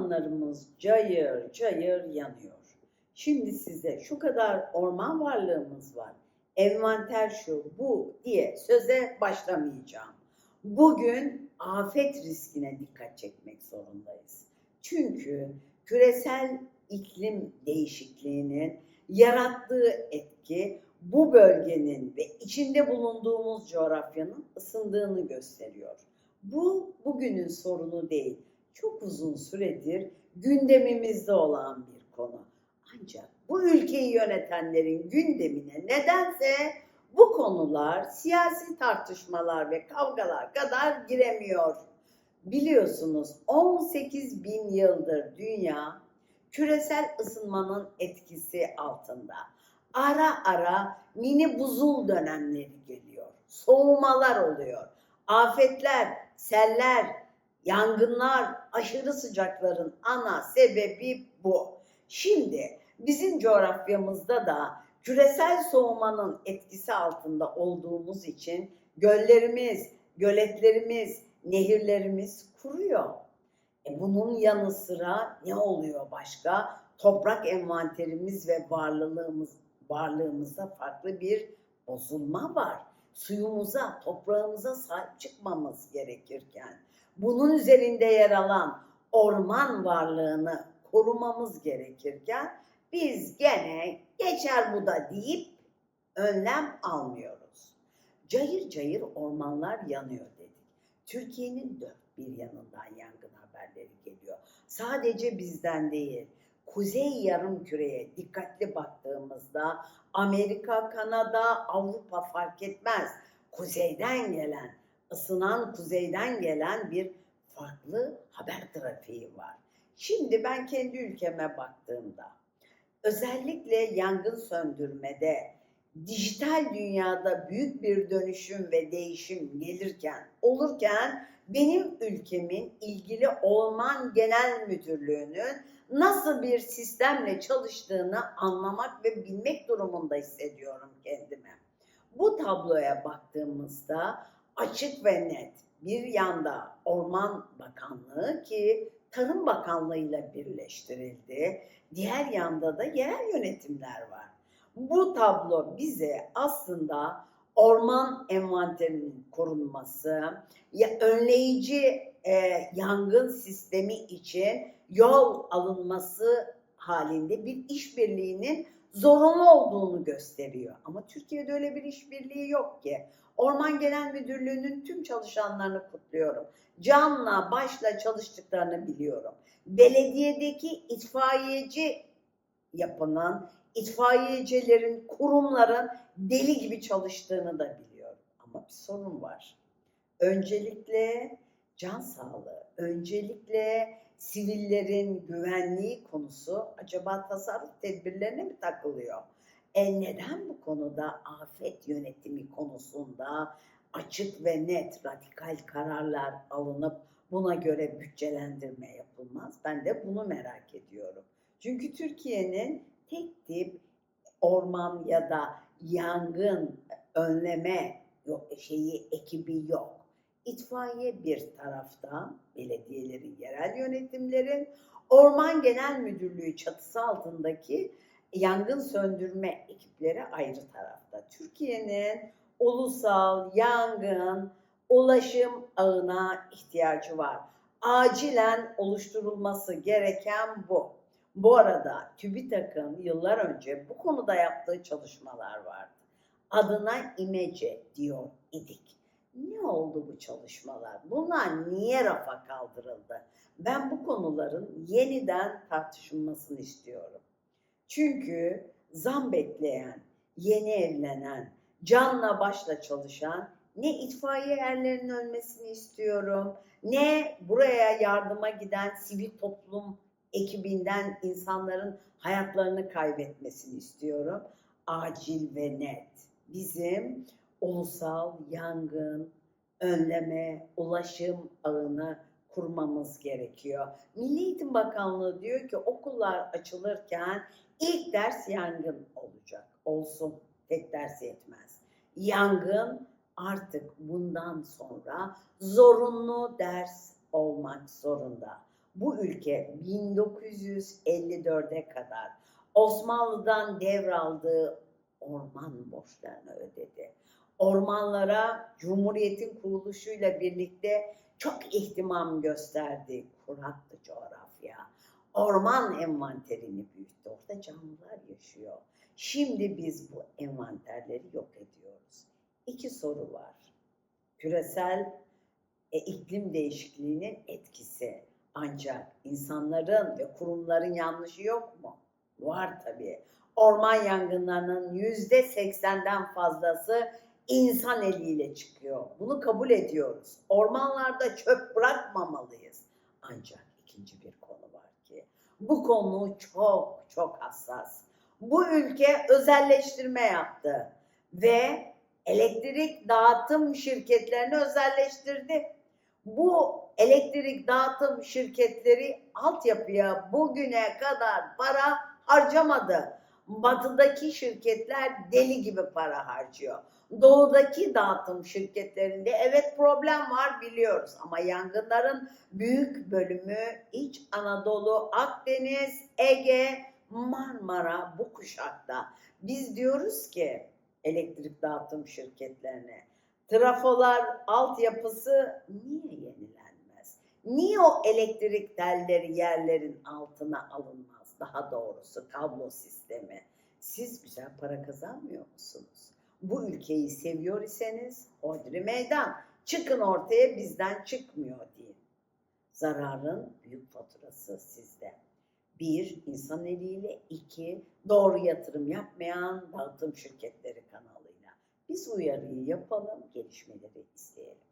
Ormanlarımız cayır cayır yanıyor. Şimdi size şu kadar orman varlığımız var. Envanter şu, bu diye söze başlamayacağım. Bugün afet riskine dikkat çekmek zorundayız. Çünkü küresel iklim değişikliğinin yarattığı etki bu bölgenin ve içinde bulunduğumuz coğrafyanın ısındığını gösteriyor. Bu bugünün sorunu değil. Çok uzun süredir gündemimizde olan bir konu. Ancak bu ülkeyi yönetenlerin gündemine nedense bu konular siyasi tartışmalar ve kavgalar kadar giremiyor. Biliyorsunuz 18 bin yıldır dünya küresel ısınmanın etkisi altında. Ara ara mini buzul dönemleri geliyor. Soğumalar oluyor. Afetler, seller, yangınlar, aşırı sıcakların ana sebebi bu. Şimdi bizim coğrafyamızda da küresel soğumanın etkisi altında olduğumuz için göllerimiz, göletlerimiz, nehirlerimiz kuruyor. E bunun yanı sıra ne oluyor başka? Toprak envanterimiz ve varlığımız varlığımızda farklı bir bozulma var. Suyumuza, toprağımıza sahip çıkmamız gerekirken bunun üzerinde yer alan orman varlığını korumamız gerekirken biz gene geçer bu da deyip önlem almıyoruz. Cayır cayır ormanlar yanıyor dedik. Türkiye'nin dört bir yanından yangın haberleri geliyor. Sadece bizden değil. Kuzey yarım küreye dikkatli baktığımızda Amerika, Kanada, Avrupa fark etmez. Kuzeyden gelen, ısınan kuzeyden gelen bir farklı haber trafiği var. Şimdi ben kendi ülkeme baktığımda özellikle yangın söndürmede dijital dünyada büyük bir dönüşüm ve değişim gelirken olurken benim ülkemin ilgili Orman Genel Müdürlüğü'nün nasıl bir sistemle çalıştığını anlamak ve bilmek durumunda hissediyorum kendimi. Bu tabloya baktığımızda açık ve net bir yanda Orman Bakanlığı ki Tarım Bakanlığı ile birleştirildi. Diğer yanda da yerel yönetimler var. Bu tablo bize aslında orman envanterinin korunması, ya önleyici e, yangın sistemi için yol alınması halinde bir işbirliğinin zorunlu olduğunu gösteriyor. Ama Türkiye'de öyle bir işbirliği yok ki. Orman Genel Müdürlüğü'nün tüm çalışanlarını kutluyorum. Canla başla çalıştıklarını biliyorum. Belediyedeki itfaiyeci yapının, itfaiyecilerin, kurumların deli gibi çalıştığını da biliyorum. Ama bir sorun var. Öncelikle can sağlığı, öncelikle sivillerin güvenliği konusu acaba tasarruf tedbirlerine mi takılıyor? E neden bu konuda afet yönetimi konusunda açık ve net radikal kararlar alınıp buna göre bütçelendirme yapılmaz? Ben de bunu merak ediyorum. Çünkü Türkiye'nin tek tip orman ya da yangın önleme şeyi ekibi yok. İtfaiye bir tarafta, belediyelerin, yerel yönetimlerin, Orman Genel Müdürlüğü çatısı altındaki yangın söndürme ekipleri ayrı tarafta. Türkiye'nin ulusal yangın ulaşım ağına ihtiyacı var. Acilen oluşturulması gereken bu. Bu arada TÜBİTAK'ın yıllar önce bu konuda yaptığı çalışmalar vardı. Adına İmece diyor idik. Ne oldu bu çalışmalar? Bunlar niye rafa kaldırıldı? Ben bu konuların yeniden tartışılmasını istiyorum. Çünkü zam bekleyen, yeni evlenen, canla başla çalışan ne itfaiye erlerinin ölmesini istiyorum, ne buraya yardıma giden sivil toplum ekibinden insanların hayatlarını kaybetmesini istiyorum. Acil ve net. Bizim ulusal yangın önleme, ulaşım ağını kurmamız gerekiyor. Milli Eğitim Bakanlığı diyor ki okullar açılırken ilk ders yangın olacak. Olsun. Tek ders yetmez. Yangın artık bundan sonra zorunlu ders olmak zorunda. Bu ülke 1954'e kadar Osmanlı'dan devraldığı orman borçlarını ödedi. Ormanlara Cumhuriyet'in kuruluşuyla birlikte çok ihtimam gösterdi. Kuraktı coğrafya. Orman envanterini büyüttü. Orada canlılar yaşıyor. Şimdi biz bu envanterleri yok ediyoruz. İki soru var. Küresel e, iklim değişikliğinin etkisi. Ancak insanların ve kurumların yanlışı yok mu? Var tabii. Orman yangınlarının yüzde seksenden fazlası insan eliyle çıkıyor. Bunu kabul ediyoruz. Ormanlarda çöp bırakmamalıyız. Ancak ikinci bir konu var ki bu konu çok çok hassas. Bu ülke özelleştirme yaptı ve elektrik dağıtım şirketlerini özelleştirdi. Bu elektrik dağıtım şirketleri altyapıya bugüne kadar para harcamadı. Batıdaki şirketler deli gibi para harcıyor. Doğudaki dağıtım şirketlerinde evet problem var biliyoruz ama yangınların büyük bölümü İç Anadolu, Akdeniz, Ege, Marmara bu kuşakta. Biz diyoruz ki elektrik dağıtım şirketlerine trafolar altyapısı niye yenilenmez? Niye o elektrik telleri yerlerin altına alınmaz? Daha doğrusu kablo sistemi. Siz güzel para kazanmıyor musunuz? Bu ülkeyi seviyor iseniz hodri meydan. Çıkın ortaya bizden çıkmıyor deyin. Zararın büyük faturası sizde. Bir, insan eliyle. iki doğru yatırım yapmayan dağıtım şirketleri kanalıyla. Biz uyarıyı yapalım, gelişmeleri izleyelim.